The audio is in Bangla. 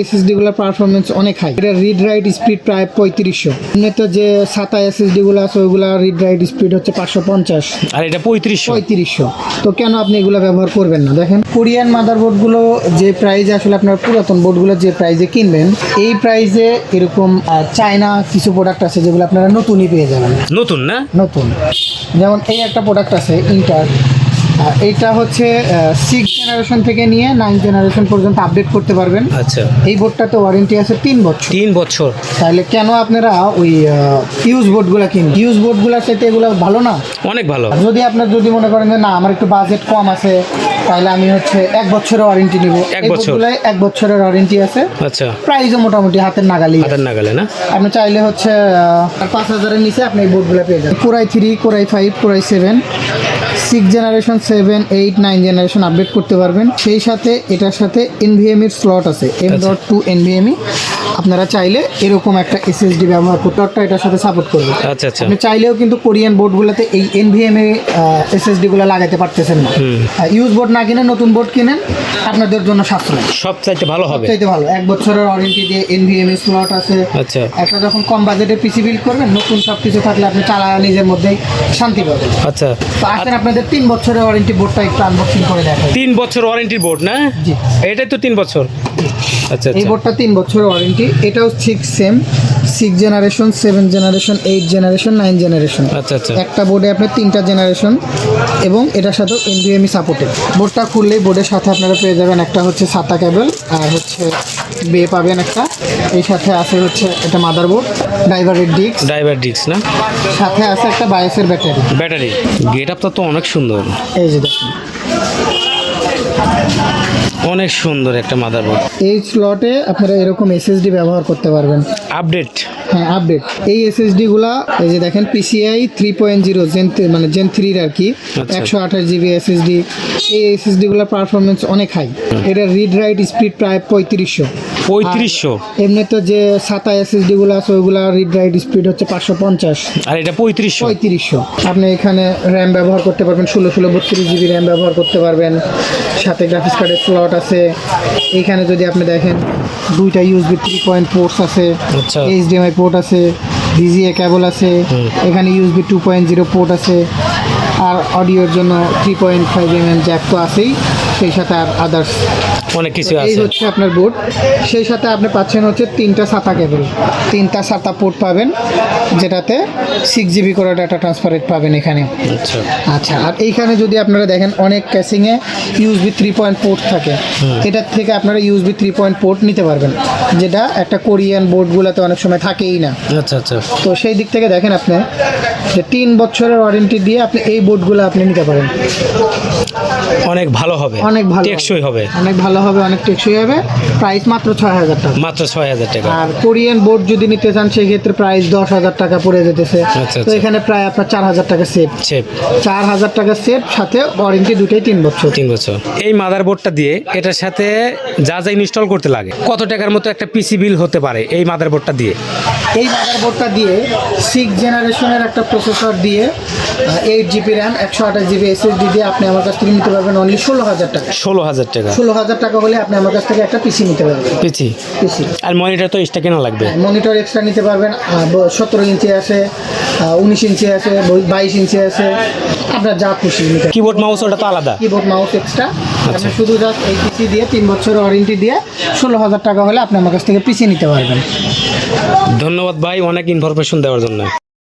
এসএসডি গুলোর পারফরমেন্স অনেক হাই এটা রিড রাইট স্পিড প্রায় পঁয়ত্রিশশো। এমনিতে যে সাতা এসএসডি গুলো আছে ওইগুলা রিড রাইট স্পিড হচ্ছে পাঁচশো পঞ্চাশ। আর এটা পঁয়ত্রিশশো? পঁয়ত্রিশশো। তো কেন আপনি এগুলো ব্যবহার করবেন না? দেখেন কোরিয়ান মাদারবোর্ডগুলো যে প্রাইজে আসলে আপনার পুরাতন বোর্ডগুলো যে প্রাইজে কিনবেন এই প্রাইজে এরকম চায়না কিছু প্রোডাক্ট আছে যেগুলো আপনারা নতুনই পেয়ে যাবেন। নতুন না? নতুন। যেমন এই একটা প্রোডাক্ট আছে ইন্টার এইটা হচ্ছে সিক্স জেনারেশন থেকে নিয়ে নাইন জেনারেশন পর্যন্ত আপডেট করতে পারবেন। আচ্ছা। এই বোর্ডটাতে ওয়ারেন্টি আছে তিন বছর। তিন বছর। তাহলে কেন আপনারা ওই ইউজ বোর্ড বোর্ডগুলো কিনবেন? ইউজ বোর্ডগুলোর সাথে এগুলো ভালো না? অনেক ভালো। যদি আপনার যদি মনে করেন যে না আমার একটু বাজেট কম আছে তাহলে আমি হচ্ছে এক বছরের ওয়ারেন্টি নিব। এক বছর। এক বছরের ওয়ারেন্টি আছে। আচ্ছা। প্রাইসও মোটামুটি হাতের নাগালি হাতের নাগালে না? আপনি চাইলে হচ্ছে পাঁচ হাজারের নিচে আপনি এই বোর্ড বোর্ডগুলো পেয়ে যাবেন। Core i three core i five core i seven six generation seven eight nine generation update করতে পারবেন। সেই সাথে এটার সাথে এনভিএম এর স্লট আছে। এম ডট টু এনভিএমই আপনারা চাইলে এরকম একটা এসএসডি ব্যবহার করতে ডটটা এটার সাথে সাপোর্ট করবে আচ্ছা আচ্ছা। আপনি চাইলেও কিন্তু কোরিয়ান বোর্ডগুলোতে এই এনভিএম এ এসএসডি গুলো লাগাতে পারতেছেন না। ইউজ বোর্ড না কিনে নতুন বোর্ড কিনেন আপনাদের জন্য সাশ্রয়। সব চাইতে ভালো হবে। চাইতে ভালো। এক বছরের ওয়ারেন্টি দিয়ে এনভিএম এর স্লট আছে। আচ্ছা। একটা যখন কম বাজেটে পিসি বিল করবেন নতুন সব কিছু থাকলে আপনি চালায় নিজের মধ্যেই শান্তি পাবেন। আচ্ছা। তো আসেন আপনাদের তিন বছরের ওয়ারেন্টি বোর্ডটা একটু আনবক্সিং করে দেখাই। তিন বছর ওয়ারেন্টির বোর্ড না? জি। এটাই তো তিন বছর। আচ্ছা এই আচ্ছা বোর্ডটা তিন বছরের ওয়ারেন্টি এটাও ঠিক same six generation seven generation eight generation nine generation আচ্ছা আচ্ছা। একটা বোর্ডে আপনি তিনটা জেনারেশন এবং এটার সাথেও এনবিএমই সাপোর্টেড বোর্ডটা খুললেই বোর্ডের সাথে আপনারা পেয়ে যাবেন একটা হচ্ছে সাতা কেবল আর হচ্ছে বে পাবেন একটা। এই সাথে আছে হচ্ছে এটা মাদারবোর্ড ড্রাইভারের ডিস্ক ড্রাইভার ডিস্ক না? সাথে আছে একটা বায়োসের ব্যাটারি ব্যাটারি গেট আপটা তো অনেক সুন্দর। এই যে দেখুন। অনেক সুন্দর একটা মাদারবোর্ড এই স্লটে আপনারা এরকম এসএসডি ব্যবহার করতে পারবেন। আপডেট হ্যাঁ আপডেট এই এসএসডি গুলা এই যে দেখেন PCI three point zero gen মানে জেন থ্রির আর কি আচ্ছা। একশো আঠাশ জিবি এসএসডি এই এসএসডি গুলোর পারফরমেন্স অনেক হাই এটা রিড রাইট স্পিড প্রায় পঁয়ত্রিশশো। পঁয়ত্রিশশো? এমনি তো যে সাতা এসএসডি গুলো আছে ওইগুলা রিড রাইট স্পিড হচ্ছে পাঁচশো পঞ্চাশ। আর এটা পঁয়ত্রিশশো? পঁয়ত্রিশশো। আপনি এখানে র্যাম ব্যবহার করতে পারবেন ষোলো ষোলো বত্রিশ জিবি র্যাম ব্যবহার করতে পারবেন। সাথে গ্রাফিক্স কার্ডের স্লট আছে। এখানে যদি আপনি দেখেন দুইটা ইউএসবি থ্রি পয়েন্ট পোর্টস আছে আচ্ছা। এইচডিএমআই পোর্ট আছে ডিজিএ কেবল আছে এখানে USB two point zero port আছে আর অডিওর জন্য three point five M M jack তো আছেই। সেই সাথে আর আদার্স অনেক কিছু এই হচ্ছে আপনার বোর্ড সেই সাথে আপনি পাচ্ছেন হচ্ছে তিনটা সাতা কেবল তিনটা সাতা পোর্ট পাবেন যেটাতে সিক্স জিবি করে ডাটা ট্রান্সফারেট পাবেন এখানে আচ্ছা। আচ্ছা আর এইখানে যদি আপনারা দেখেন অনেক ক্যাসিংয়ে ইউএসবি থ্রি পয়েন্ট পোর্ট থাকে। এটার থেকে আপনারা ইউএসবি থ্রি পয়েন্ট পোর্ট নিতে পারবেন যেটা একটা কোরিয়ান বোর্ডগুলোতে অনেক সময় থাকেই না। আচ্ছা আচ্ছা। তো সেই দিক থেকে দেখেন আপনি যে তিন বছরের ওয়ারেন্টি দিয়ে আপনি এই বোর্ডগুলো আপনি নিতে পারেন। অনেক ভালো হবে। অনেক ভালো টেকসই হবে। অনেক ভালো হবে অনেক টেকসই হবে। প্রাইস মাত্র ছয় হাজার টাকা। মাত্র ছয় হাজার টাকা। আর কোরিয়ান বোর্ড যদি নিতে চান সেই ক্ষেত্রে প্রাইস দশ হাজার টাকা পড়ে যেতেছে। আচ্ছা, তো আচ্ছা। এখানে প্রায় আপনার চার হাজার টাকা সেভ চেপ চার হাজার টাকা সেভ সাথে ওয়ারেন্টি দুটোই তিন বছর। তিন বছর। এই মাদারবোর্ডটা দিয়ে এটার সাথে যা যা ইনস্টল করতে লাগে কত টাকার মতো একটা পিসি বিল হতে পারে এই মাদারবোর্ডটা দিয়ে? এই মাদারবোর্ডটা দিয়ে সিক্স জেনারেশনের একটা প্রসেসর দিয়ে এইট জিবি র্যাম একশো আঠাশ জিবি এসএসডি দিয়ে আপনি আমার কাছ থেকে নিতে পারবেন অনলি ষোলো হাজার টাকা। ষোলো হাজার টাকা। ষোলো হাজার টাকা হলে আপনি আমার কাছ থেকে একটা পিসি নিতে পারবেন। পিসি পিসি আর মনিটর তো এক্সট্রা কেনা লাগবে। মনিটর এক্সট্রা নিতে পারবেন। সতেরো ইঞ্চি আছে উনিশ ইঞ্চি আছে বাইশ ইঞ্চি আছে। আপনার যা খুশি কিবোর্ড মাউস ওটা তো আলাদা। Keyboard mouse extra. আপনি শুধু জাস্ট এই পিসি দিয়ে তিন বছরের ওয়ারেন্টি দিয়ে ষোলো হাজার টাকা হলে আপনি আমার কাছ থেকে পিসি নিতে পারবেন। ধন্যবাদ ভাই অনেক ইনফরমেশন দেওয়ার জন্য।